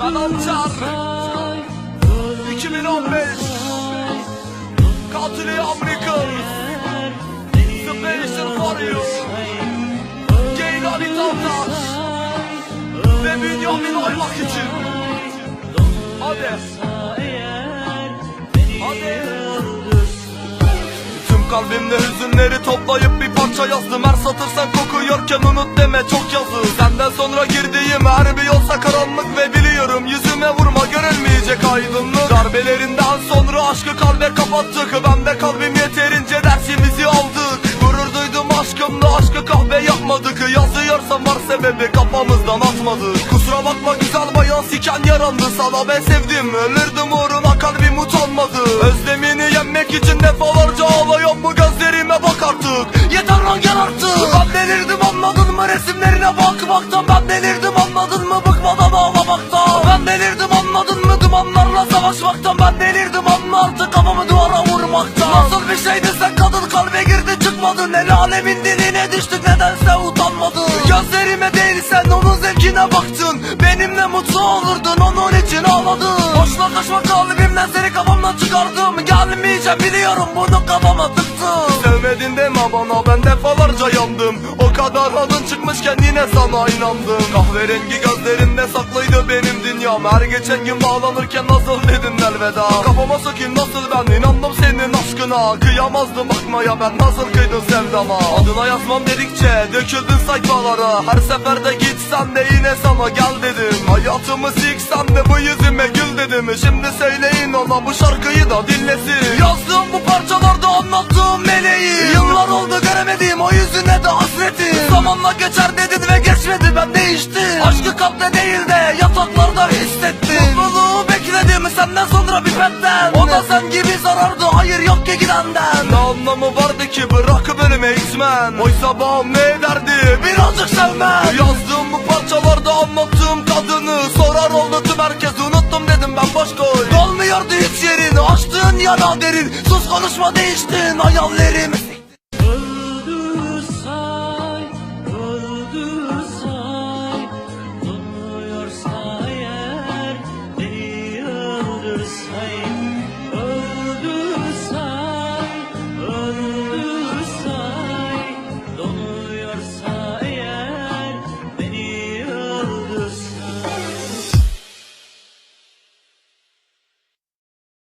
Ben Amcar 2015 Katili American Special for you Geylani Tantaş Ve Bünyamin oymak için. Hadi. Hadi. Kalbimde hüzünleri toplayıp bir parça yazdım. Her satır sen kokuyorken unut deme çok yazı Senden sonra girdiğim her bir yolsa karanlık aşkı kalbe kapattık Ben de kalbim yeterince dersimizi aldık. Gurur duydum aşkımla aşkı kahve yapmadık. Yazıyorsam var sebebi kafamızdan atmadık. Kusura bakma güzel bayan siken yarandı. Sana ben sevdim ölürdüm uğruna kalbim utanmadı. Özlemini yenmek için defalarca ağlıyorum bu gözlerime bak artık. Yeter lan gel artık. Ben delirdim anladın mı? Resimlerine bakmaktan Ben dumanlarla savaşmaktan Ben delirdim anla artık kafamı duvara vurmaktan. Nasıl bir şeydi sen kadın kalbe girdi çıkmadın. El alemin diline düştük nedense utanmadın. Gözlerime değil sen onun zevkine baktın Benimle mutlu olurdun onun için ağladın. Boşuna kaçma kalbimden seni kafamdan çıkardım. Gelmeyeceğim biliyorum bunu kafama tıktım Sevmedin deme bana ben defalarca yandım. O kadar adın çıkmışken yine sana inandım. Kahverengi gözlerinde saklıydı benim dünyam. Her geçen gün bağlanırken nasıl dedin elveda? Kafama sökün nasıl ben inandım senin aşkına Kıyamazdım bakmaya ben nasıl kıydın sevdama? Adına yazmam dedikçe döküldün sayfalara. Her seferde gitsen de yine sana gel dedim. Hayatımı siksen de bu yüzüme gül dedim. Şimdi söyleyin ona bu şarkıyı da dinlesin. Yazdığım bu parçalarda anlattığım meleği. Yıllar oldu göremediğim o yüzüne de hasretim. Zamanla sonra bir benden O da sen gibi zarardı hayır yok ki gidenden. Ne anlamı vardı ki bırak bölüme itmen Oysa bağım ne ederdi birazcık sevmen Yazdığım bu parçalarda anlattığım kadını Sorar oldu tüm herkes unuttum dedim ben boş koy. Dolmuyordu hiç yerin açtığın yana derin. Sus konuşma değiştin hayallerimi vai